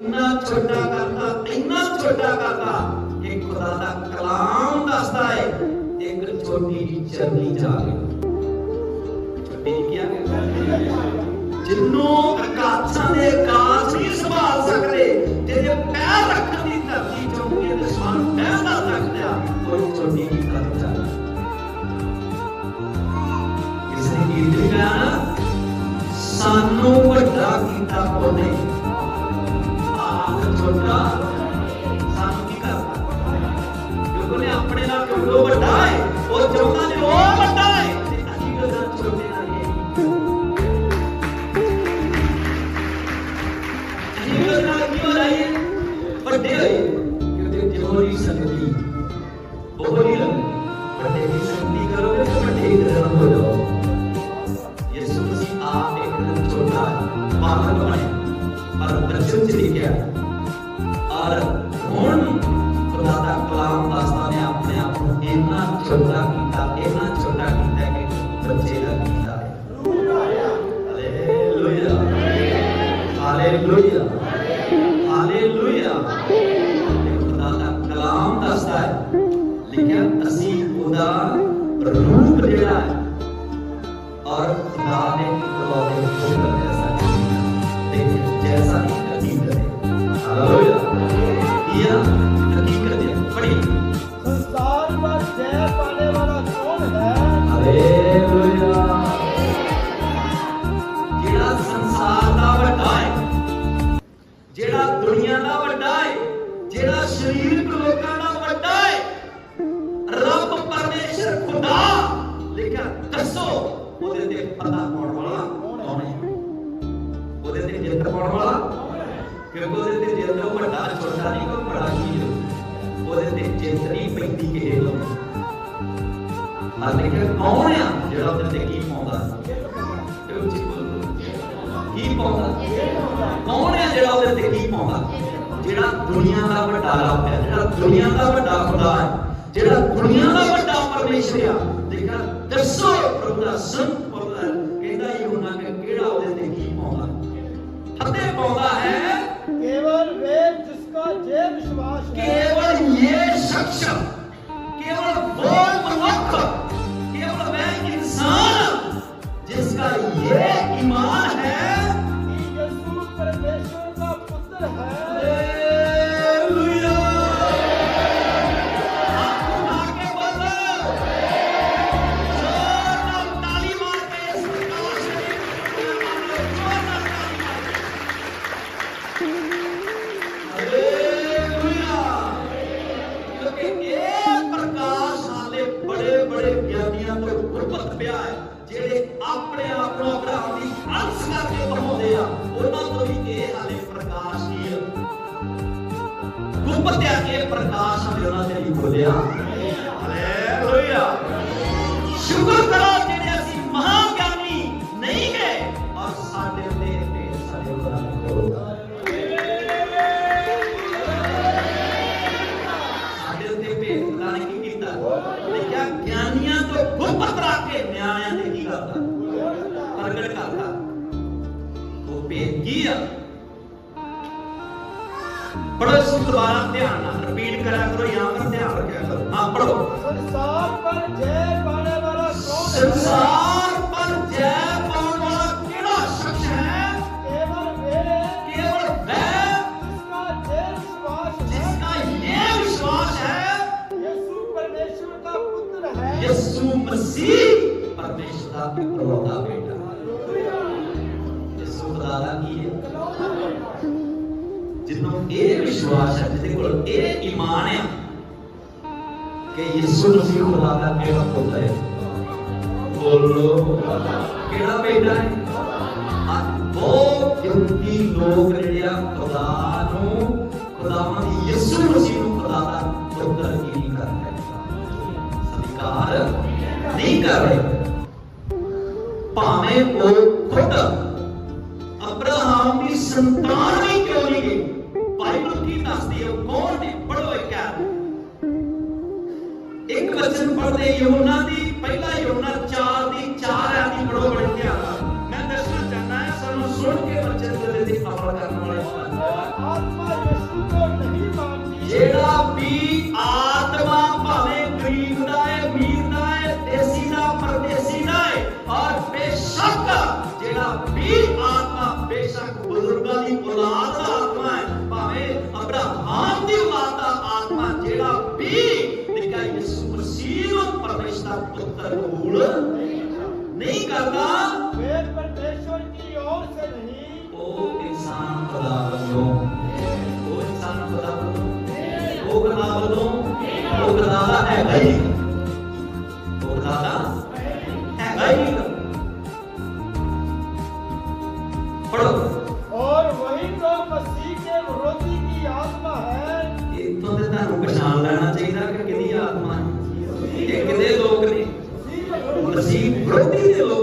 ਇੰਨਾ ਛੋਟਾ ਕਰਤਾ ਇੰਨਾ ਛੋਟਾ ਕਰਤਾ ਕਿ ਖੁਦਾ ਦਾ ਕਲਾਮ ਦੱਸਦਾ ਹੈ ਇੱਕ ਛੋਟੀ ਜਿਹੀ ਚਰਨੀ ਜਾ ਗਈ ਛੋਟੀ ਜਿਹੀ ਕੀ ਆ ਗਈ ਜਿੰਨੂੰ ਆਕਾਸ਼ਾਂ ਦੇ ਆਕਾਸ਼ ਨਹੀਂ ਸੰਭਾਲ ਸਕਦੇ ਜਿਹਦੇ ਪੈਰ ਰੱਖਣ ਦੀ ਧਰਤੀ ਚੌਂਕੀ ਤੇ ਸਮਾਨ ਪੈਰ ਨਾ ਸਕਦਾ ਕੋਈ ਛੋਟੀ ਜਿਹੀ ਕਰਤਾ ਕਿਸੇ ਗੀਤ ਗਾਣਾ ਸਾਨੂੰ ਵੱਡਾ ਕੀਤਾ ਉਹਨੇ ਆਪ ਛੋਟਾ ਸਾਨੂੰ ਕੀ ਕਰਦਾ ਕਿਉਂਕਿ ਉਹਨੇ ਆਪਣੇ ਨਾਲ ਕਿਉਂ ਵੱਡਾ ਹੈ ਉਹ ਚਾਹੁੰਦਾ ਨੇ ਉਹ ਵੱਡਾ ਹੈ ਤੇ ਅਸੀਂ ਉਹਦਾ ਛੋਟੇ ਨਾਲ ਹੀ ਅਸੀਂ ਉਹਦੇ ਨਾਲ ਕੀ ਹੋ ਰਹੀ ਹੈ ਵੱਡੇ ਹੋਏ ਕਿਉਂਕਿ ਜੋਰੀ ਸੰਗਤੀ ਬਹੁਤ ਹੀ ਵੱਡੇ ਦੀ ਸੰਗਤੀ ਕਰੋਗੇ ਤਾਂ ਵੱਡੇ ਹੀ ਧਰਮ ਹੋ ਜਾਓ ਯਿਸੂ ਮਸੀਹ ਆਪ ਇੱਕ ਦਿਨ ਛੋਟਾ ਬਾਲਕ ਬਣੇ ਪਰ ਬਚਨ ਚ ਲਿਖਿਆ ਔਰ ਹੁਣ। ਖੁਦਾ ਦਾ ਕਲਾਮ ਦੱਸਦਾ ਨੇ ਆਪਣੇ ਆਪ ਨੂੰ ਇੰਨਾ ਛੋਟਾ ਕੀਤਾ, ਇੰਨਾ ਛੋਟਾ ਕੀਤਾ ਕਿ ਬੱਚੇ ਦਾ ਕੀਤਾ। ਹਾਲੇਲੂਇਆ। ਹਾਲੇਲੂਇਆ। ਹਾਲੇਲੂਇਆ। ਖੁਦਾ ਦਾ ਕਲਾਮ ਦੱਸਦਾ ਹੈ। ਲਿਖਿਆ, ਅਸੀਂ ਉਹਦਾ ਰੂਪ ਜਿਹੜਾ ਹੈ ਆ ਹਕੀਕਤ ਹੈ ਪੜੀ ਸੰਸਾਰ ਦਾ ਜੈ ਪਾਣੇ ਵਾਲਾ ਕੌਣ ਹੈ ਹਾਲੇਲੂਇਆ ਜਿਹੜਾ ਸੰਸਾਰ ਦਾ ਵੱਡਾ ਹੈ ਜਿਹੜਾ ਦੁਨੀਆ ਦਾ ਵੱਡਾ ਹੈ ਜਿਹੜਾ ਸਰੀਰਕ ਲੋਕਾਂ ਦਾ ਵੱਡਾ ਹੈ ਰੱਬ ਪਰਮੇਸ਼ਰ ਖੁਦਾ ਲੇਕਿਨ ਦੱਸੋ ਉਹਦੇ ਤੇ ਪਤਾ ਪਾਉਣ ਵਾਲਾ ਕੌਣ ਹੈ ਉਹਦੇ ਤੇ ਜਿੱਤ ਪਾਉਣ ਵਾਲਾ ਕਿਉਂਕਿ ਉਹਦੇ ਤੇ ਜਿੱਤ ਉਹ ਵੱਡਾ ਛੋਟਾ ਨਹੀਂ, ਕੋਈ ਬੜਾ ਚੀਜ਼ ਉਹਦੇ ਤੇ ਜਿੱਤ ਨਹੀਂ ਪੈਂਦੀ ਕਿਸੇ ਨੂੰ। ਆ ਲਿਖਿਆ ਕੌਣ ਆ ਜਿਹੜਾ ਉਹਦੇ ਤੇ ਕੀ ਪਾਉਂਦਾ? ਇਹ ਉੱਚੀ ਬੋਲੋ? ਕੀ ਪਾਉਂਦਾ? ਕੌਣ ਹੈ ਜਿਹੜਾ ਉਹਦੇ ਤੇ ਕੀ ਪਾਉਂਦਾ? ਜਿਹੜਾ ਦੁਨੀਆ ਦਾ ਵੱਡਾ ਰੱਬ ਹੈ, ਜਿਹੜਾ ਦੁਨੀਆ ਦਾ ਵੱਡਾ ਖੁਦਾ ਹੈ, ਜਿਹੜਾ ਦੁਨੀਆ ਦਾ ਵੱਡਾ ਪਰਮੇਸ਼ਰ ਆ। ਦੇਖਾ ਦੱਸੋ ਪ੍ਰਭੂ ਦਾ ਸੰਤ ਪਾਉਂਦਾ ਹੈ। ਕਹਿੰਦਾ ਯੂਨਾ ਕਿ ਕਿਹੜਾ ਉਹਦੇ ਤੇ ਕੀ ਪਾਉਂਦਾ? ਫਤਿਹ ਪਾਉਂਦਾ ये शख्स केवल वो ਗਿਆਨੀਆਂ ਤੋਂ ਪਿਆ ਹੈ, ਜਿਹੜੇ ਆਪਣੇ ਆਪ ਨੂੰ ਅਬਰਾਹਮ ਦੀ ਅੰਸ਼ ਕਰਕੇ ਕਹਾਉਂਦੇ ਆ, ਉਹਨਾਂ ਤੋਂ ਵੀ ਇਹ ਹਾਲੇ ਪ੍ਰਕਾਸ਼ ਹੀ ਹੈ ਗੁਰਬਤ ਆ ਪ੍ਰਕਾਸ਼ ਹਾਲੇ ਉਹਨਾਂ ਤੇ ਨਹੀਂ ਖੋਲਿਆ। ਹਾਲੇਲੂਇਆ ਸ਼ੁਕਰ ਕਰੋ ਜਿਹੜੇ ਅਸੀਂ ਮਹਾਨ ਗਿਆਨੀ ਨਹੀਂ ਗਏ ਔਰ ਸਾਡੇ ਤੇ ਭੇਦ ਸਾਡੇ ਖੁਦਾ ਨੇ ਸਾਡੇ ਉੱਤੇ ਭੇਦ ਖੁਦਾ ਨੇ ਕੀ ਕੀਤਾ? ਲਿਖਿਆ ਉੱਪਰ ਤਰਾ ਕੇ ਨਿਆਇਆ ਨੇ ਕੀ ਕਰਦਾ? ਪ੍ਰਗਟ ਕਰਦਾ। ਉਹ ਭੇਜੀ ਆ? ਪੜੋ ਇਸ ਦੁਬਾਰਾ ਧਿਆਨ ਨਾਲ ਰਿਪੀਟ ਕਰਿਆ ਕਰੋ ਜਾਂ ਫਿਰ ਧਿਆਨ ਰੱਖਿਆ ਕਰੋ। ਹਾਂ ਪੜੋ ਸੰਸਾਰ ਪਰ ਜੈ ਪਾਣੇ ਵਾਲਾ ਕੌਣ ਸੰਸਾਰ ਪਰਮੇਸ਼ਰ ਦਾ ਇਕਲੌਤਾ ਬੇਟਾ ਯਿਸੂ ਖੁਦਾ ਦਾ ਕੀ ਹੈ ਜਿਹਨੂੰ ਇਹ ਵਿਸ਼ਵਾਸ ਹੈ ਜਿਹਦੇ ਕੋਲ ਇਹ ਈਮਾਨ ਹੈ ਕਿ ਯਿਸੂ ਮਸੀਹ ਖੁਦਾ ਦਾ ਕਿਹੜਾ ਪੁੱਤਰ ਹੈ ਬੋਲੋ ਕਿਹੜਾ ਬੇਟਾ ਹੈ ਆ ਬਹੁਤ ਗਿਣਤੀ ਲੋਕ ਜਿਹੜੇ ਆ ਖੁਦਾ ਨੂੰ ਖੁਦਾਵੰਦ ਦੀ ਯਿਸੂ ਮਸੀਹ ਨੂੰ ਖੁਦਾ ਦਾ ਪੁੱਤਰ ਕੀ ਨਹੀਂ ਕਰਦੇ ਸਵੀਕਾਰ ਨਹੀਂ ਕਰ ਰਹੇ ਭਾਵੇਂ ਉਹ ਖੁਦ ਅਬਰਾਹਮ ਦੀ ਸੰਤਾਨ ਵੀ ਕਿਉਂ ਨਹੀਂ ਗਈ? ਬਾਈਬਲ ਕੀ ਦੱਸਦੀ ਹੈ? ਕੌਣ ਨੇ? ਪੜੋ ਇੱਕ ਆ ਇੱਕ ਵਚਨ ਪੜਦੇ ਯੋਨਾ ਦੀ, ਪਹਿਲਾ ਯੋਨਾ 4 ਦੀ 4 ਆ ਦੀ ਪੜੋ ਬੜੇ ਧਿਆਨ ਮੈਂ ਦੱਸਣਾ ਚਾਹਨਾ ਹੈ, ਸਾਨੂੰ ਸੁਣ ਕੇ ਵਚਨ ਦੇ ਤੇ ਅਮਲ ਕਰਨ ਵਾਲੇ ਬਣ उसका पुत्र कूड़ नहीं करता। वेद परमेश्वर की ओर से नहीं। वो इंसान खुदा बनो वो इंसान खुदा बनो वो खुदा बनो वो खुदा है भाई। वो खुदा है भाई। पढ़ो। और वही तो मसीह के विरोधी की आत्मा है। ये तो, तो, तो तेरा पहचान लेना चाहिए कि किसकी आत्मा है। ये किसे Bromilão.